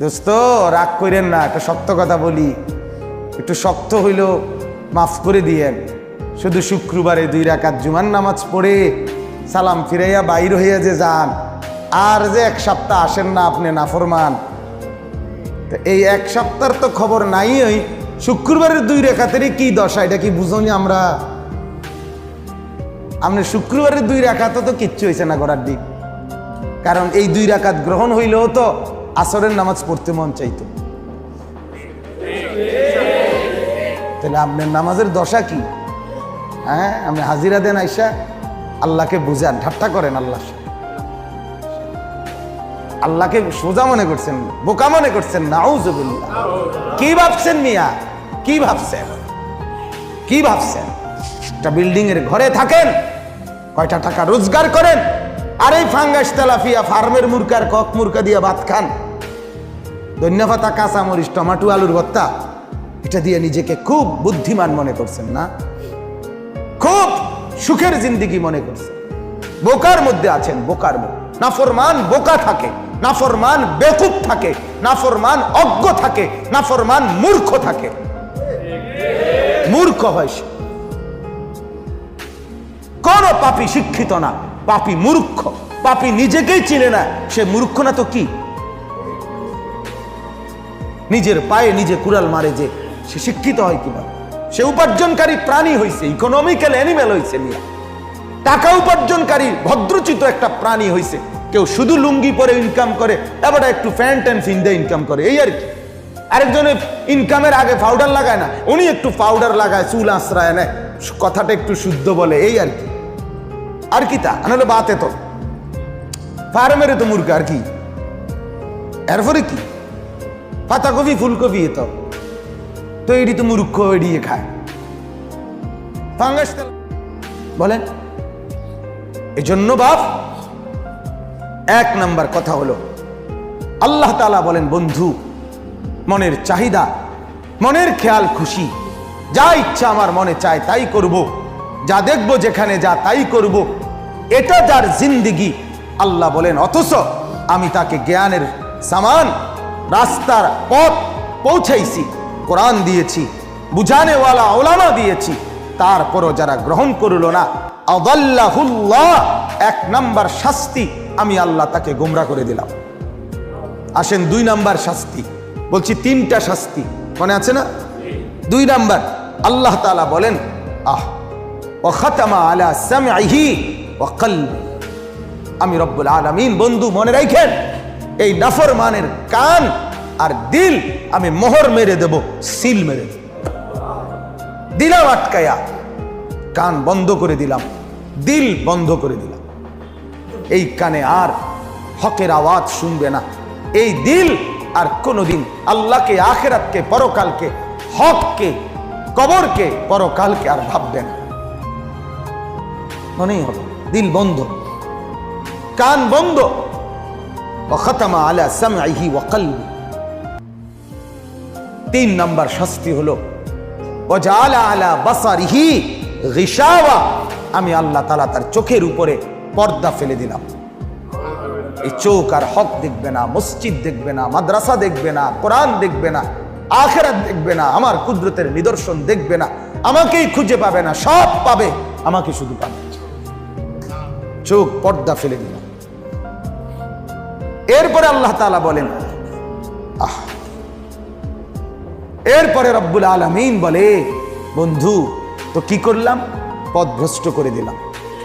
দোস্ত, রাগ করেন না, একটা শক্ত কথা বলি। একটু শক্ত হইলেও মাফ করে দিয়েন। শুধু শুক্রবারে দুই রাকাত জুমার নামাজ পড়ে সালাম ফিরাইয়া বাইর হইয়া যে যান, আর যে এক সপ্তাহ আসেন না আপনি, নাফরমান। তো এই এক সপ্তাহের তো খবর নাই ওই শুক্রবারের দুই রেখাতেরই কি দশা, এটা কি বুঝনি আমরা? আপনি শুক্রবারের দুই রেখাতে তো কিচ্ছু হয়েছে না করার দিক। কারণ এই দুই রাকাত গ্রহণ হইলেও তো আসরের নামাজ পড়তে মন চাইতো। তাহলে আপনার নামাজের দশা কি? হ্যাঁ আপনি হাজিরা দেন আইসা, আল্লাহকে বুঝান, ঠাট্টা করেন আল্লাহ আল্লাহকে সোজা মনে করছেন, বোকা মনে করছেন, নাউজুবিল্লাহ। কি ভাবছেন মিয়া? কি ভাবছেন? কি ভাবছেন? একটা বিল্ডিং এর ঘরে থাকেন, কয়টা টাকা রোজগার করেন আর এই ফাঙ্গাস তেলাফিয়া, ফার্মের মুরকার কক মুরকা দিয়ে ভাত খান। ধন্যপাতা কাঁচা মরিচ টমাটো, আলুর ভর্তা, এটা দিয়ে নিজেকে খুব বুদ্ধিমান মনে করছেন না? খুব সুখের জিন্দিগি মনে করছেন। বোকার মধ্যে আছেন, বোকার মধ্যে। নাফরমান বোকা থাকে, নাফরমান বেকুব থাকে, নাফরমান অজ্ঞ থাকে, নাফরমান মূর্খ থাকে। মূর্খ হয় কোন পাপি শিক্ষিত না। পাপি মূর্খ, পাপি নিজেকেই চিনে না, সে মূর্খ না তো কি? নিজের পায়ে নিজে কুড়াল মারে যে সে শিক্ষিত হয় কিনা? সে উপার্জনকারী প্রাণী হয়েছে ইকোনমিক্যাল অ্যানিমেল হয়েছে মিয়া। টাকা উপার্জনকারী, ভদ্রচিত একটা প্রাণী হয়েছে কেউ শুধু লুঙ্গি পরে ইনকাম করে, এবার একটু প্যান্ট অ্যান্ড ফিন্দে ইনকাম করে, এই আর কি। আরেকজনে ইনকামের আগে পাউডার লাগায় না, উনি একটু পাউডার লাগায়, চুল আশ্রয় নেয়। কথাটা একটু শুদ্ধ বলে, এই আর কি। আর কি তা নাহলে বাতে তো ফার্মেরে তো মুরগা আর কি এরপরে কি পাতাকপি ফুলকপি এ তো এটি তো মূর্খ এড়িয়ে খায় ফাঙ্গাস বলেন এজন্য বাপ এক নাম্বার কথা হলো আল্লাহ তালা বলেন বন্ধু মনের চাহিদা মনের খেয়াল খুশি যা ইচ্ছা আমার মনে চায় তাই করব যা দেখব যেখানে যা তাই করব, এটা যার জিন্দিগি। আল্লাহ বলেন, অথচ আমি তাকে জ্ঞানের সামান, রাস্তার পথ পৌঁছাইছি, কোরআন দিয়েছি, বুঝানেওয়ালা ওলামা দিয়েছি, তারপরও যারা গ্রহণ করল না, আদাল্লাহুল্লাহ, এক নাম্বার শাস্তি আমি আল্লাহ তাকে গোমরা করে দিলাম। আসেন দুই নাম্বার শাস্তি, বলছি তিনটা শাস্তি, মনে আছে না? দুই নাম্বার, আল্লাহ তাআলা বলেন, আহ আমি রব্বুল আলামিন, বন্ধু, মনে রাখেন এই নাফরমানের কান আর দিল আমি মোহর মেরে দেব, সিল মেরে দেব। দিলাম আটকায়া, কান বন্ধ করে দিলাম, দিল বন্ধ করে দিলাম। এই কানে আর হকের আওয়াজ শুনবে না। এই দিল আর কোনোদিন আল্লাহকে, আখেরাতকে, পরকালকে, হককে, কবরকে, পরকালকে আর ভাববে না। মনেই হবে। দিল বন্ধ। কান বন্ধ। আলা সামঈহি ওয়া কলবি। তিন নাম্বার শাস্তি হলো আলা বাসারিহি গিশাওয়া। আমি আল্লাহ তাআলা তার চোখের উপরে পর্দা ফেলে দিলাম। এই চোখ আর হক দেখবে না, মসজিদ দেখবে না, মাদ্রাসা দেখবে না, কোরআন দেখবে না, আখেরাত দেখবে না, আমার কুদরতের নিদর্শন দেখবে না, আমাকেই খুঁজে পাবে না, সব পাবে, আমাকে শুধু পাবে। চোখ পর্দা ফেলে দিলাম এরপরে আল্লাহ তাআলা বলেন, আহ। এরপরে রব্বুল আলমিন বলে, বন্ধু, তো কি করলাম? পথ ভ্রষ্ট করে দিলাম।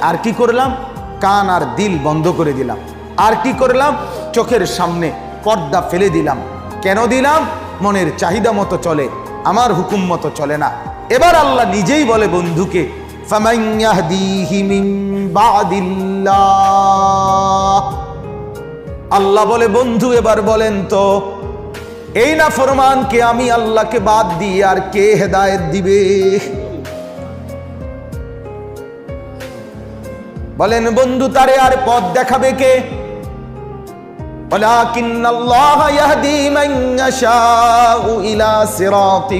আর কি করলাম? কান আর দিল বন্ধ করে দিলাম। আর কি করলাম? চোখের সামনে পর্দা ফেলে দিলাম। কেন দিলাম? মনের চাহিদা মতো চলে, আমার হুকুম মতো চলে না। এবার আল্লাহ নিজেই বলে, বন্ধুকে فَمَنْ يَهْدِيهِ مِنْ بَعْدِ اللَّهِ আল্লাহ বলে বন্ধু এবার বলেন তো এই না ফরমানকে আমি আল্লাহকে বাদ দিয়ে আর কে হেদায়েত দিবে বলেন বন্ধু তারে আর পথ দেখাবে কে ولكن الله يهدي من يشاء إلى صراط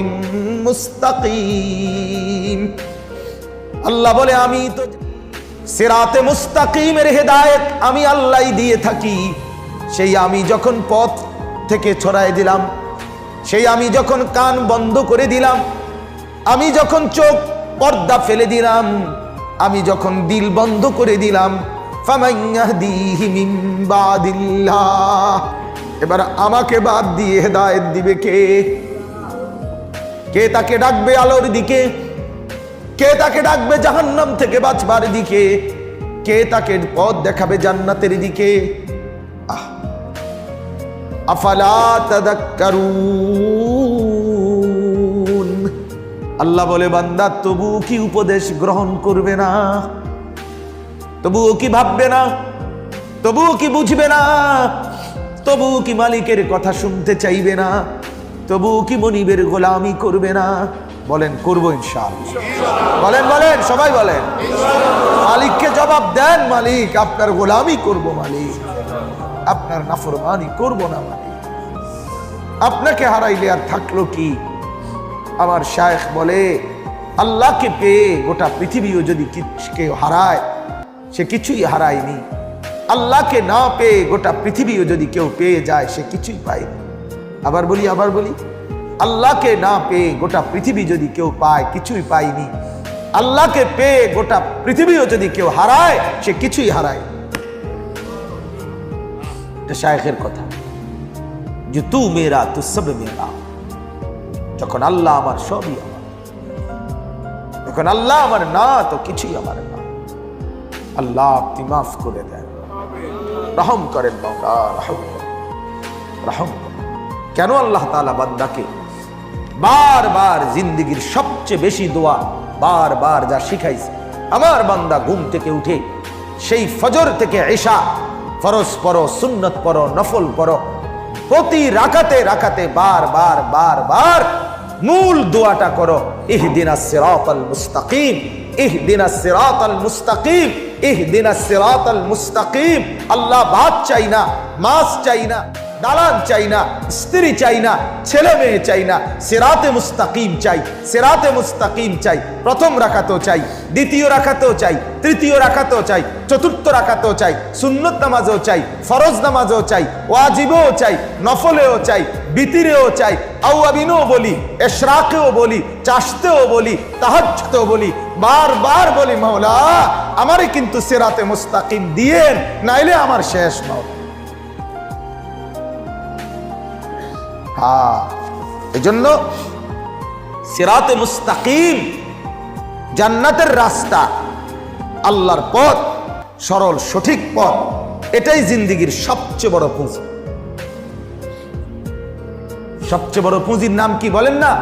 مستقيم আল্লাহ বলে, আমি তো সিরাতে মুস্তাকিমের হেদায়েত আমি আল্লাহ দিয়ে থাকি। সেই আমি যখন পথ থেকে ছড়াই দিলাম, সেই আমি যখন কান বন্ধ করে দিলাম, আমি যখন চোখ পর্দা ফেলে দিলাম, আমি যখন দিল বন্ধ করে দিলাম। এবার আমাকে বাদ দিয়ে হেদায়েত দিবে কে? কে তাকে ডাকবে আলোর দিকে? কে তাকে ডাকবে জাহান্নাম থেকে বাঁচবার দিকে? কে তাকে পথ দেখাবে জান্নাতের দিকে? আল্লাহ বলে, বান্দা, তবু কি উপদেশ গ্রহণ করবে না? তবুও কি ভাববে না? তবুও কি বুঝবে না? তবুও কি মালিকের কথা শুনতে চাইবে না? তবুও কি মনিবের গোলামি করবে না? বলেন, করব ইনশাল বলেন বলেন, সবাই বলেন। মালিককে জবাব দেন, মালিক, আপনার গোলামি করব, মালিক। আপনার নাফরমানি করব না, মালিক। আপনাকে হারাইলে আর থাকল কি? আমার শায়েখ বলে, আল্লাহকে পেয়ে গোটা পৃথিবীও যদি কেউ হারায়, সে কিছুই হারায়নি। আল্লাহকে না পেয়ে গোটা পৃথিবীও যদি কেউ পেয়ে যায়, সে কিছুই পায়নি। আবার বলি আবার বলি। আল্লাহকে না পেয়ে গোটা পৃথিবী যদি কেউ পায়, কিছুই পায়নি। আল্লাহকে পেয়ে গোটা পৃথিবীও যদি কেউ হারায়, সে কিছুই হারায় এটা শায়েখের কথা। যে তু মেরা, তু সব মেরা। যখন আল্লাহ আমার সবই আমার। যখন আল্লাহ আমার না, তো কিছুই আমার না। আল্লাহ আপনি মাফ করে দেন। রহম করেন বাবা রহম রহম কেন আল্লাহ তালা বান্দাকে বারবার জিন্দিগির সবচেয়ে বেশি দোয়া, বারবার যা শিখাইছে। আমার বান্দা ঘুম থেকে উঠে, সেই ফজর থেকে এশা ফরজ পরো সুন্নত পরো নফল পরো প্রতি রাখাতে রাখাতে বার বার বার বার মূল দোয়াটা করো। ইহদিনা সিরাতাল মুস্তাকিম, ইহদিনা সিরাতাল মুস্তাকিম, ইহদিনা সিরাতাল মুস্তাকিম। আল্লাহ বাদ চাই না মাস চাই না। দালান চাই না, স্ত্রী চাই না, ছেলে মেয়ে চাই না, সেরাতে মুস্তাকিম চাই, সেরাতে মুস্তাকিম চাই, প্রথম রাখাতেও চাই, দ্বিতীয় রাখাতেও চাই, তৃতীয় রাখাতেও চাই, চতুর্থ রাখাতেও চাই, সুন্নত নামাজও চাই, ফরজ নামাজও চাই, ওয়াজিবেও চাই, নফলেও চাই, বিতিরেও চাই, আউয়াবিনও বলি, এশরাকেও বলি, চাষতেও বলি তাহাজতেও বলি বারবার বলি, মাওলা, আমারে কিন্তু সেরাতে মুস্তাকিম দিয়েন, নাইলে আমার শেষ মাওলা। এজন্য সিরাতে মুস্তাকিম, জান্নাতের রাস্তা, আল্লাহর পথ, সরল, সঠিক পথ, এটাই জিন্দিগির সবচেয়ে বড় পুঁজি। সবচেয়ে বড় পুঁজির নাম কি বলেন না?